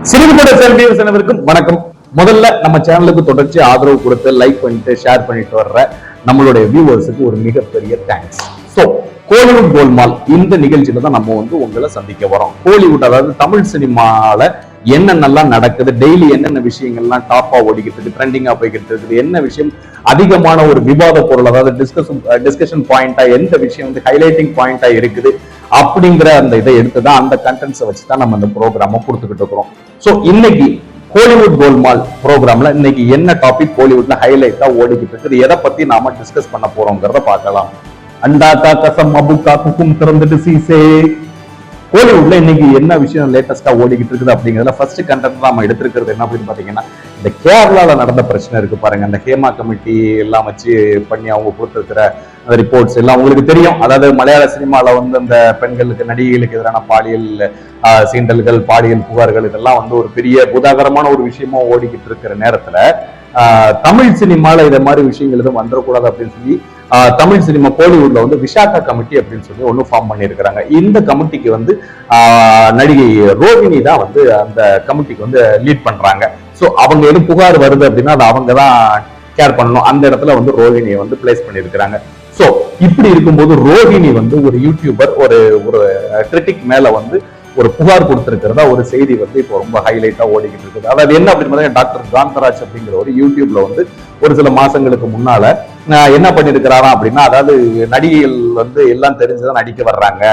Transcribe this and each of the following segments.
சிறுகுபட செல்வியல் அனைவருக்கும் வணக்கம். முதல்ல நம்ம சேனலுக்கு தொடர்ச்சி ஆதரவு கொடுத்து லைக் பண்ணிட்டு ஷேர் பண்ணிட்டு வர்ற நம்மளுடைய வியூவர்ஸுக்கு ஒரு மிகப்பெரிய தேங்க்ஸ் ஸோ கோலிவுட் கோல்மால் இந்த நிகழ்ச்சியில தான் நம்ம வந்து உங்களை சந்திக்க வரோம். கோலிவுட் அதாவது தமிழ் சினிமால என்னென்னலாம் நடக்குது டெய்லி என்னென்ன விஷயங்கள்லாம் டாப்பாக ஓடிக்கிட்டு இருக்கு ட்ரெண்டிங்காக போய்கிட்டு இருக்குது என்ன விஷயம் அதிகமான ஒரு விவாத பொருள் அதாவது டிஸ்கஷன் டிஸ்கஷன் பாயிண்டா எந்த விஷயம் வந்து ஹைலைட்டிங் பாயிண்டா இருக்குது அப்படிங்கிற அந்த இதை எடுத்து தான் அந்த கண்டென்ட்ஸை வச்சு தான் நம்ம இந்த ப்ரோக்ராமை கொடுத்துக்கிட்டு இருக்கிறோம். ஸோ இன்னைக்கு கோலிவுட் கோல்மால் ப்ரோக்ராம்ல இன்னைக்கு என்ன டாபிக் கோலிவுட்ல ஹைலைட்டா ஓடிக்கிட்டு இருக்குது எதை பத்தி நாம டிஸ்கஸ் பண்ண போறோங்கிறத பார்க்கலாம். அண்டாக்கா கசம் அபுக்கா குக்கும் திறந்துட்டு சீசே. கோலிவுட்ல இன்னைக்கு என்ன விஷயம் லேட்டஸ்டா ஓடிக்கிட்டு இருக்குது அப்படிங்கிறதுல ஃபர்ஸ்ட் கண்டென்ட் நாம எடுத்திருக்கிறது என்ன அப்படின்னு பாத்தீங்கன்னா இந்த கேரளால நடந்த பிரச்சனை இருக்கு பாருங்க. அந்த ஹேமா கமிட்டி எல்லாம் வச்சு பண்ணி அவங்க கொடுத்துருக்கிற அந்த ரிப்போர்ட்ஸ் எல்லாம் உங்களுக்கு தெரியும். அதாவது மலையாள சினிமாவில் வந்து அந்த பெண்களுக்கு நடிகைகளுக்கு எதிரான பாலியல் சீண்டல்கள் பாலியல் புகார்கள் இதெல்லாம் வந்து ஒரு பெரிய புதாகரமான ஒரு விஷயமா ஓடிக்கிட்டு இருக்கிற நேரத்துல ஆஹ், தமிழ் சினிமாவில் இதை மாதிரி விஷயங்கள் எதுவும் வந்துடக்கூடாது அப்படின்னு சொல்லி தமிழ் சினிமா கோலிவுட்ல வந்து விசாகா கமிட்டி அப்படின்னு சொல்லி ஒன்று ஃபார்ம் பண்ணியிருக்கிறாங்க. இந்த கமிட்டிக்கு வந்து நடிகை ரோஹிணி தான் வந்து அந்த கமிட்டிக்கு வந்து லீட் பண்றாங்க. ஸோ அவங்க எது புகார் வருது அப்படின்னா அது அவங்க தான் கேர் பண்ணணும். அந்த இடத்துல வந்து ரோஹிணியை வந்து பிளேஸ் பண்ணியிருக்கிறாங்க. ஸோ இப்படி இருக்கும்போது ரோஹிணி வந்து ஒரு யூடியூபர் ஒரு ஒரு கிரிட்டிக் மேல வந்து ஒரு புகார் கொடுத்திருக்கிறதா ஒரு செய்தி வந்து இப்போ ரொம்ப ஹைலைட்டா ஓடிக்கிட்டு இருக்குது. அதாவது என்ன அப்படின்னு பார்த்தீங்கன்னா டாக்டர் காந்தராஜ் அப்படிங்கிற ஒரு யூடியூப்ல வந்து ஒரு சில மாசங்களுக்கு முன்னால என்ன பண்ணிருக்கிறாராம் அப்படின்னா அதாவது நடிகைகள் வந்து எல்லாம் தெரிஞ்சுதான் நடிக்க வர்றாங்க.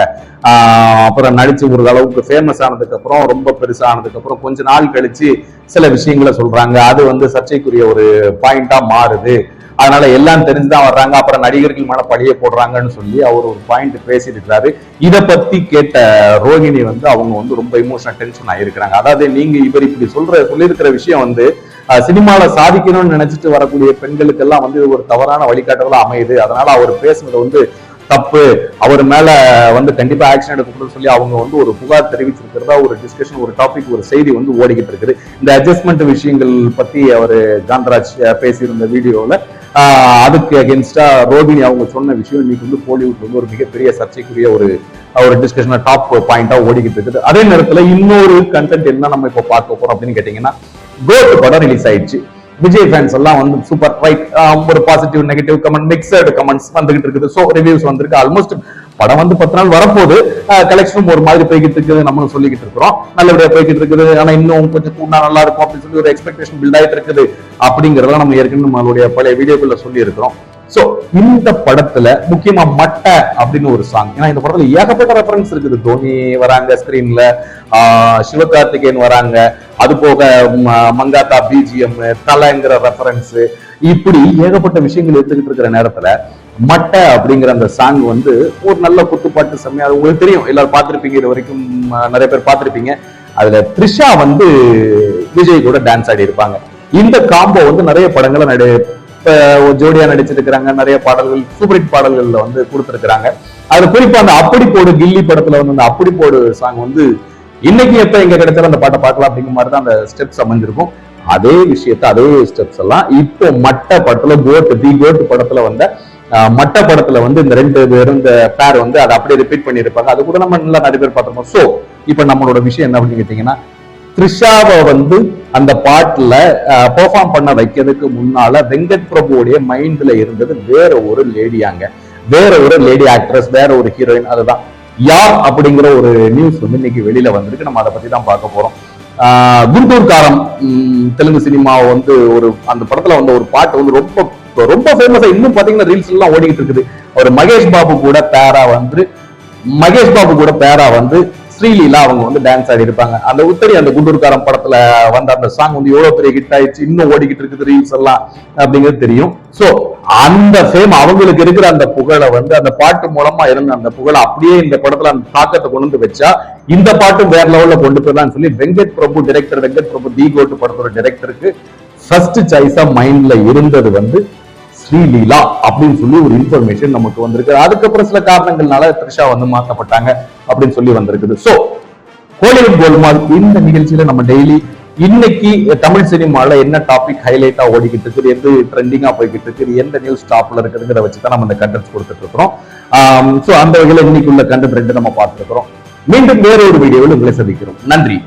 அப்புறம் நடிச்சு ஒரு அளவுக்கு ஃபேமஸ் ஆனதுக்கு அப்புறம் ரொம்ப பெருசானதுக்கு அப்புறம் கொஞ்ச நாள் கழிச்சு சில விஷயங்களை சொல்றாங்க. அது வந்து சர்ச்சைக்குரிய ஒரு பாயிண்டா மாறுது. அதனால எல்லாம் தெரிஞ்சுதான் வர்றாங்க. அப்புறம் நடிகர்கள் மன பழிய போடுறாங்கன்னு சொல்லி அவர் ஒரு பாயிண்ட் பேசியிருக்கிறாரு. இதை பத்தி கேட்ட ரோகிணி வந்து அவங்க வந்து ரொம்ப இமோஷனல் டென்ஷன் ஆயிருக்கிறாங்க. அதாவது நீங்க இவர் இப்படி சொல்ற சொல்லியிருக்கிற விஷயம் வந்து சினிமாவில் சாதிக்கணும்னு நினைச்சிட்டு வரக்கூடிய பெண்களுக்கெல்லாம் வந்து இது ஒரு தவறான வழிகாட்டுதலாக அமையுது. அதனால அவர் பேசுனது வந்து தப்பு. அவர் மேல வந்து கண்டிப்பா ஆக்ஷன் எடுக்கணும்னு சொல்லி அவங்க வந்து ஒரு புகார் தெரிவிச்சிருக்கிறதா ஒரு டிஸ்கஷன் ஒரு டாபிக் ஒரு செய்தி வந்து ஓடிக்கிட்டு இருக்குது. இந்த அட்ஜஸ்ட்மெண்ட் விஷயங்கள் பத்தி அவர் காந்தராஜ் பேசியிருந்த வீடியோவில் ஆஹ் அதுக்கு அகேன்ஸ்டா ரோகிணி அவங்க சொன்ன விஷயம் இன்னைக்கு வந்து கோலிவுட் வந்து ஒரு மிகப்பெரிய சர்ச்சைக்குரிய ஒரு ஒரு டிஸ்கஷன் டாப் பாயிண்டா ஓடிக்கிட்டு இருக்குது. அதே நேரத்துல இன்னொரு கண்டென்ட் என்ன நம்ம இப்போ பார்க்க போறோம் அப்படின்னு கேட்டீங்கன்னா கோட் படம் ரிலீஸ் ஆயிடுச்சு. விஜய் ஃபேன்ஸ் எல்லாம் வந்து சூப்பர் ரைட் ஒரு positive negative comment mixed comments வந்துகிட்டு இருக்குது. ஸோ ரிவ்யூஸ் வந்திருக்கு. ஆல்மோஸ்ட் படம் வந்து பத்து நாள் வரப்போது கலெக்ஷனும் ஒரு மாதிரி போய்கிட்டு இருக்குது நம்மளும் சொல்லிக்கிட்டு இருக்கிறோம். நல்லபடியா போய்கிட்டு இருக்குது. ஆனா இன்னும் கொஞ்சம் கூண்டா நல்லா இருக்கும் அப்படின்னு சொல்லி ஒரு எக்ஸ்பெக்டேஷன் பில்ட் ஆயிட்டு இருக்குது. அப்படிங்கறதெல்லாம் நம்ம ஏற்கனவே நம்மளுடைய பழைய வீடியோக்குள்ள சொல்லி இருக்கிறோம் சோ இந்த படத்துல முக்கியமா மட்டை அப்படின்னு ஒரு சாங் ஏன்னா இந்த படத்துல ஏகப்பட்ட ரெஃபரன்ஸ் இருக்குது. தோனி வராங்க ஸ்கிரீன்ல சிவகார்த்திகேயன் வராங்க. அது போக மங்காத்தா பிஜிஎம் தலைங்கிற ரெஃபரன்ஸ் இப்படி ஏகப்பட்ட விஷயங்கள் எடுத்துக்கிட்டு இருக்கிற நேரத்துல மட்டை அப்படிங்கிற அந்த சாங் வந்து ஒரு நல்ல குத்துப்பாட்டு செம்மையா அது உங்களுக்கு தெரியும். எல்லாரும் பார்த்திருப்பீங்க இது வரைக்கும் நிறைய பேர் பார்த்திருப்பீங்க. அதுல த்ரிஷா வந்து விஜய் கூட டான்ஸ் ஆடி இருப்பாங்க. இந்த காம்போ வந்து நிறைய படங்களை நடு இப்போ ஜோடியா நடிச்சிருக்கிறாங்க நிறைய பாடல்கள் சூப்பர் ஹிட் பாடல்கள்ல வந்து கொடுத்திருக்கிறாங்க. அதுல குறிப்பா அந்த அப்படி போடு கில்லி படத்துல வந்து அந்த அப்படி போடு சாங் வந்து இன்னைக்கு எப்ப எங்க கிடைச்சாலும் அந்த பாட்டை பார்க்கலாம் அப்படிங்கிற மாதிரி தான் அந்த ஸ்டெப்ஸ் அமைஞ்சிருக்கும். அதே விஷயத்த அதே ஸ்டெப்ஸ் எல்லாம் இப்போ மட்ட படத்துல கோட் தி கோட் படத்துல வந்த மட்ட படத்துல வந்து இந்த ரெண்டு பேரும் இந்த பேர் வந்து அதை அப்படியே ரிப்பீட் பண்ணியிருப்பாங்க. அது கூட நம்ம நல்லா நிறைய பேர் பார்த்துருப்போம். சோ இப்போ நம்மளோட விஷயம் என்ன அப்படின்னு கேட்டீங்கன்னா த்ரிஷாவை வந்து அந்த பாட்டில் பெர்ஃபார்ம் பண்ண வைக்கிறதுக்கு முன்னால வெங்கட் பிரபுவோடைய மைண்ட்ல இருந்தது வேற ஒரு லேடியாங்க வேற ஒரு லேடி ஆக்ட்ரஸ் வேற ஒரு ஹீரோயின் அதுதான். யார் அப்படிங்கிற ஒரு நியூஸ் வந்து இன்னைக்கு வெளியில வந்திருக்கு. நம்ம அதை பத்தி தான் பார்க்க போறோம். ஆஹ் காரம் தெலுங்கு சினிமா வந்து ஒரு அந்த படத்துல வந்த ஒரு பாட்டு வந்து ரொம்ப ரொம்ப ஃபேமஸா இன்னும் பாத்தீங்கன்னா ரீல்ஸ் எல்லாம் ஓடிக்கிட்டு இருக்குது. ஒரு மகேஷ் பாபு கூட பேரா வந்து மகேஷ் பாபு கூட பேரா வந்து ஸ்ரீலீலா அவங்க வந்து டான்ஸ் ஆடி இருப்பாங்க. அந்த உத்தரி அந்த குண்டூர்காரம் படத்துல வந்த அந்த சாங் வந்து எவ்வளவு பெரிய ஹிட் ஆயிடுச்சு இன்னும் ஓடிக்கிட்டு இருக்குது ரீல்ஸ் எல்லாம் அப்படிங்கிறது தெரியும். சோ அந்த ஃபேம் அவங்களுக்கு இருக்கிற அந்த புகழை வந்து அந்த பாட்டு மூலமா இருந்த அந்த புகழை அப்படியே இந்த படத்துல அந்த தாக்கத்தை கொண்டு வந்து வச்சா இந்த பாட்டு வேற லெவல்ல கொண்டு போயிடலாம்னு சொல்லி Venkat Prabhu director Venkat Prabhu the GOAT படத்தோட டைரக்டருக்கு ஃபர்ஸ்ட் சாய்ஸா மைண்ட்ல இருந்தது வந்து ஸ்ரீலீலா அப்படின்னு சொல்லி ஒரு இன்ஃபர்மேஷன் நமக்கு வந்திருக்கு. அதுக்கப்புறம் சில காரணங்கள்னால த்ரிஷா வந்து மாத்தப்பட்டாங்க. அப்படின்னு சொல்லி வந்திருக்குது. சோ கோலிவுட் கோல்மால் இந்த நிகழ்ச்சியில நம்ம டெய்லி இன்னைக்கு தமிழ் சினிமால என்ன டாபிக் ஹைலைட்டா ஓடிக்கிட்டு இருக்குது எது ட்ரெண்டிங்கா போய்கிட்டு இருக்குது எந்த நியூஸ் டாப்ல இருக்குதுங்கிறத வச்சு தான் நம்ம இந்த கண்டென்ட்ஸ் கொடுத்துட்டு இருக்கிறோம். சோ அந்த வகையில இன்னைக்கு உள்ள கண்டென்ட் ரெண்டு நம்ம பார்த்துருக்கிறோம். மீண்டும் வேற ஒரு வீடியோவில் உங்களை சந்திக்கிறோம். நன்றி.